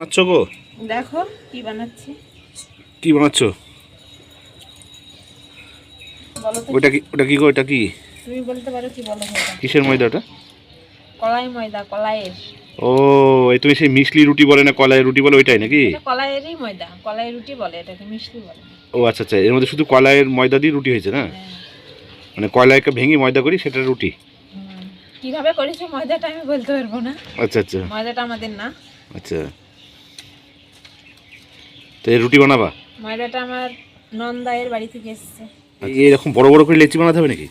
বানাচ্ছ গো? দেখো কি বানাচ্ছি। কি বানাচ্ছ? ওটা কি? ওটা কি গো ওটা কি? তুমি বলতে পারো কি বলো কিসের ময়দা ওটা? কলাই ময়দা কলাইয়ের। ও এই তুমি সেই মিশলি রুটি বলে না কলাই রুটি বলে ওইটাই নাকি? এটা কলাইয়েরই ময়দা কলাই রুটি বলে এটাকে মিষ্টি বলে। ও আচ্ছা আচ্ছা এর মধ্যে শুধু কলাইয়ের ময়দা দিয়ে রুটি হয়েছে না? হ্যাঁ। মানে কয়লাকে ভেঙে ময়দা করি সেটা রুটি। কীভাবে করেছে ময়দাটা আমি বলতে পারব না। আচ্ছা আচ্ছা। ময়দাটা আমাদের না। আচ্ছা। তো এই রুটি বানাবা? ময়দাটা আমার নন্দায়ের বাড়ি থেকে এসেছে। এরকম বড় বড় করে লেচি বানাতে হবে নাকি?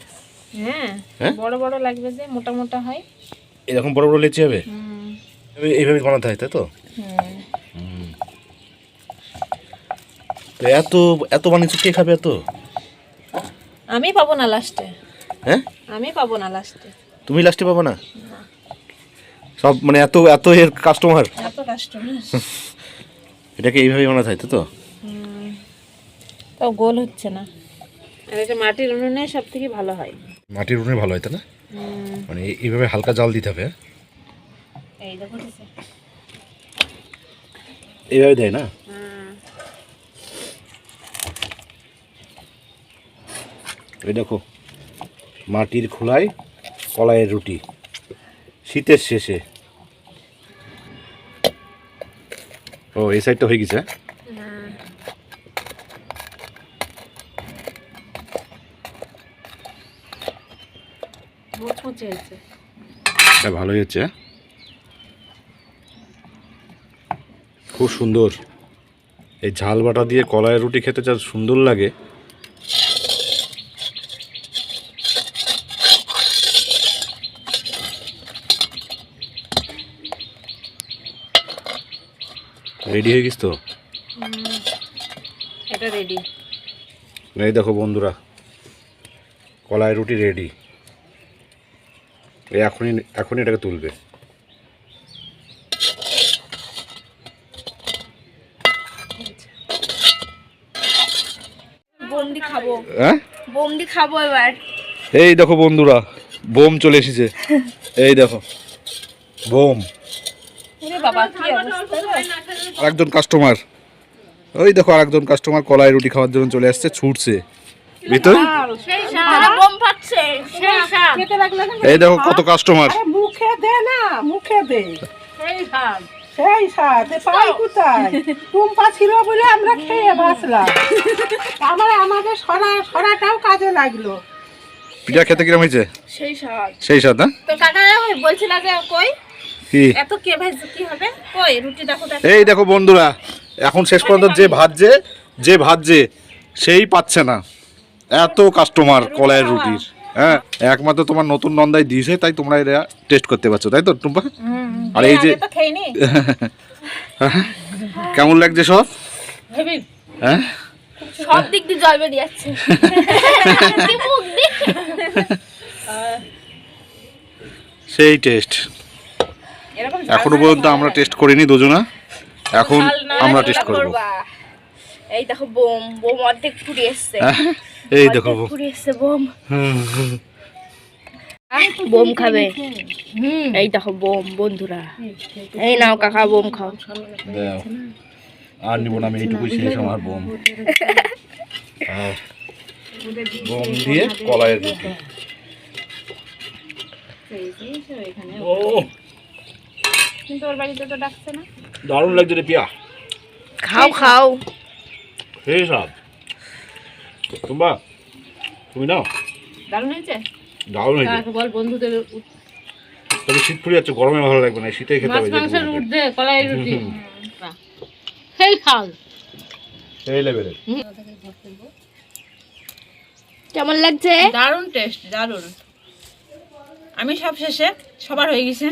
হ্যাঁ হ্যাঁ? বড় বড় লাগবে যে মোটা মোটা হয়। এরকম বড় বড় লেচি হবে? এইভাবে বানাতে হয় তাই তো? হুম। তো এত এত বানিয়েছো কে খাবে এত? আমি পাবো না লাস্টে। হ্যাঁ? আমি পাবো না লাস্টে। তুমি লাস্টে পাবো না? সব মানে এত এত এর কাস্টমার এত কাস্টমার এটাকে এইভাবে বানাতে হয় তো? তাও গোল হচ্ছে না। আর এটা মাটির উনুনে সব থেকে ভালো হয়। মাটির উনুনে ভালো হয় তাই না? মানে এইভাবে হালকা জাল দিতে হবে হ্যাঁ? এই দেখো দিছে। এইভাবে দেয় না? এই দেখো মাটির খোলায় কলাইয়ের রুটি শীতের শেষে। ও এই সাইডটা হয়ে গেছে হ্যাঁ? এটা ভালোই হচ্ছে হ্যাঁ? খুব সুন্দর এই ঝাল বাটা দিয়ে কলাইয়ের রুটি খেতে যা সুন্দর লাগে রেডি হয়ে গেছ তো? এটা রেডি এই দেখো বন্ধুরা কলাই রুটি রেডি এই এখনই এখনই এটাকে তুলবে। খাব। হ্যাঁ? খাব এবার। এই দেখো বন্ধুরা বোম চলে এসেছে। এই দেখো বোম ওরে বাবা কি অবস্থা রে? আরেকজন কাস্টমার ওই দেখো আরেকজন কাস্টমার কলাই রুটি খাওয়ার জন্য চলে আসছে ছুটছে। ভিতরে না এই দেখো কত কাস্টমার মুখে দে না মুখে দে। সেই সাথে পাই কোথায়? টুম্পা ছিল বলে আমরা খেয়ে বাঁচলাম। আমার আমাদের সরা সরাটাও কাজে লাগল। পিঠা খেতে কিরম হয়েছে? সেই সাথ সেই সাথে হ্যাঁ? তো কাকা বলছিল যে কই? এত কে ভাই কি হবে? কই রুটি দেখো দেখো। এই দেখো বন্ধুরা এখন শেষ পর্যন্ত যে ভাজছে যে ভাজছে সেই পাচ্ছে না। এত কাস্টমার কলাইয়ের রুটির হ্যাঁ? একমাত্র তোমার নতুন নন্দাই দিয়েছে তাই তোমরা এটা টেস্ট করতে পারছ তাই তো টুম্পা? আর এই যে কেমন লাগছে সব? হ্যাঁ? সব দিক দিয়ে জল বেরিয়ে যাচ্ছে। সেই টেস্ট এখনও পর্যন্ত আমরা টেস্ট করিনি দুজনা। এখন আমরা টেস্ট করব। এই দেখো বোম বোম অর্ধেক ফুটে এসছে। এই দেখো অর্ধেক ফুটে এসছে বোম। বোম খাবে। হুম। এই দেখো বোম বন্ধুরা। এই নাও কাকা বোম খাও। দাও। আর নিব না আমি এইটুকুই শেষ আমার বোম। বোম দিয়ে কলাইয়ের রুটি ও কিন্তু ওর বাড়িতে তো ডাকছে না। দারুণ লাগছে রে পিয়া। খাও খাও। সেই সব। তোমরা তুমি নাও। দারুণ হয়েছে? দারুণ হয়েছে। বল বন্ধুদের তবে শীত পড়ে যাচ্ছে গরমে ভালো লাগবে না শীতে খেতে হবে মাংসের। উঠবে কলাই রুটি। সেই খাল সেই লেভেলের কেমন লাগছে? দারুণ টেস্ট দারুণ। আমি সব শেষে সবার হয়ে গেছে।